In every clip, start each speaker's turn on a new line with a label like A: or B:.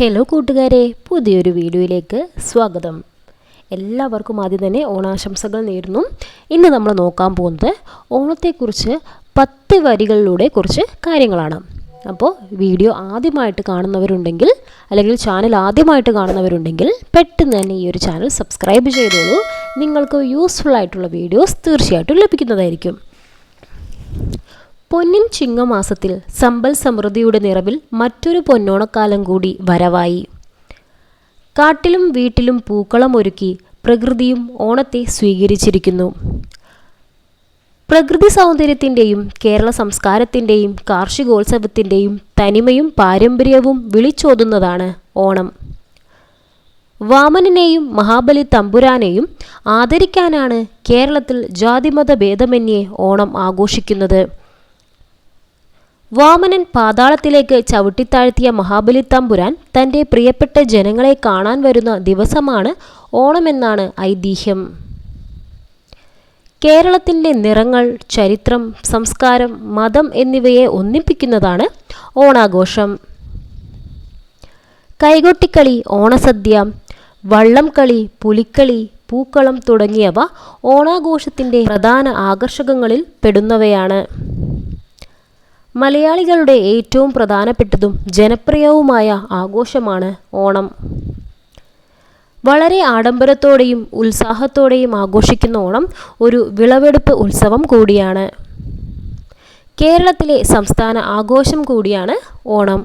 A: Hello കൂട്ടുകാരെ. പുതിയൊരു വീഡിയോയിലേക്ക് സ്വാഗതം. എല്ലാവർക്കും ആദ്യം തന്നെ ഓണാശംസകൾ നേരുന്നു. ഇന്ന് നമ്മൾ നോക്കാൻ പോകുന്നത് ഓണത്തെക്കുറിച്ച് പത്ത് വരികളിലൂടെ കുറച്ച് കാര്യങ്ങളാണ്. അപ്പോൾ വീഡിയോ ആദ്യമായിട്ട് കാണുന്നവരുണ്ടെങ്കിൽ അല്ലെങ്കിൽ ചാനൽ ആദ്യമായിട്ട് കാണുന്നവരുണ്ടെങ്കിൽ പെട്ടെന്ന് തന്നെ ഈ ഒരു ചാനൽ സബ്സ്ക്രൈബ് ചെയ്തോളൂ. നിങ്ങൾക്ക് യൂസ്ഫുൾ ആയിട്ടുള്ള വീഡിയോസ് തീർച്ചയായിട്ടും ലഭിക്കുന്നതായിരിക്കും. പൊന്നിൻ ചിങ്ങമാസത്തിൽ സമ്പൽ സമൃദ്ധിയുടെ നിറവിൽ മറ്റൊരു പൊന്നോണക്കാലം കൂടി വരവായി. കാട്ടിലും വീട്ടിലും പൂക്കളം ഒരുക്കി പ്രകൃതിയും ഓണത്തെ സ്വീകരിച്ചിരിക്കുന്നു. പ്രകൃതി സൗന്ദര്യത്തിന്റെയും കേരള സംസ്കാരത്തിന്റെയും കാർഷികോത്സവത്തിന്റെയും തനിമയും പാരമ്പര്യവും വിളിച്ചോതുന്നതാണ് ഓണം. വാമനനെയും മഹാബലി തമ്പുരാനെയും ആദരിക്കാനാണ് കേരളത്തിൽ ജാതിമത ഭേദമന്യേ ഓണം ആഘോഷിക്കുന്നത്. വാമനൻ പാതാളത്തിലേക്ക് ചവിട്ടിത്താഴ്ത്തിയ മഹാബലി തമ്പുരാൻ തന്റെ പ്രിയപ്പെട്ട ജനങ്ങളെ കാണാൻ വരുന്ന ദിവസമാണ് ഓണമെന്നാണ് ഐതിഹ്യം. കേരളത്തിന്റെ നിറങ്ങൾ ചരിത്രം സംസ്കാരം മതം എന്നിവയെ ഒന്നിപ്പിക്കുന്നതാണ് ഓണാഘോഷം. കൈകൊട്ടിക്കളി ഓണസദ്യ വള്ളംകളി പുലിക്കളി പൂക്കളം തുടങ്ങിയവ ഓണാഘോഷത്തിന്റെ പ്രധാന ആകർഷകങ്ങളിൽ പെടുന്നവയാണ്. മലയാളികളുടെ ഏറ്റവും പ്രധാനപ്പെട്ടതും ജനപ്രിയവുമായ ആഘോഷമാണ് ഓണം. വളരെ ആഡംബരത്തോടെയും ഉത്സാഹത്തോടെയും ആഘോഷിക്കുന്ന ഓണം ഒരു വിളവെടുപ്പ് ഉത്സവം കൂടിയാണ്. കേരളത്തിലെ സംസ്ഥാന ആഘോഷം കൂടിയാണ് ഓണം.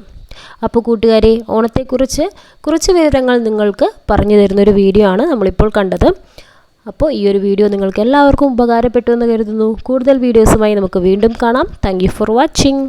A: അപ്പോൾ കൂട്ടുകാരെ ഓണത്തെക്കുറിച്ച് കുറച്ച് വിവരങ്ങൾ നിങ്ങൾക്ക് പറഞ്ഞു തരുന്നൊരു വീഡിയോ ആണ് നമ്മളിപ്പോൾ കണ്ടത്. അപ്പോൾ ഈ ഒരു വീഡിയോ നിങ്ങൾക്ക് എല്ലാവർക്കും ഉപകാരപ്പെട്ടു എന്ന് കരുതുന്നു. കൂടുതൽ വീഡിയോസുമായി നമുക്ക് വീണ്ടും കാണാം. Thank for watching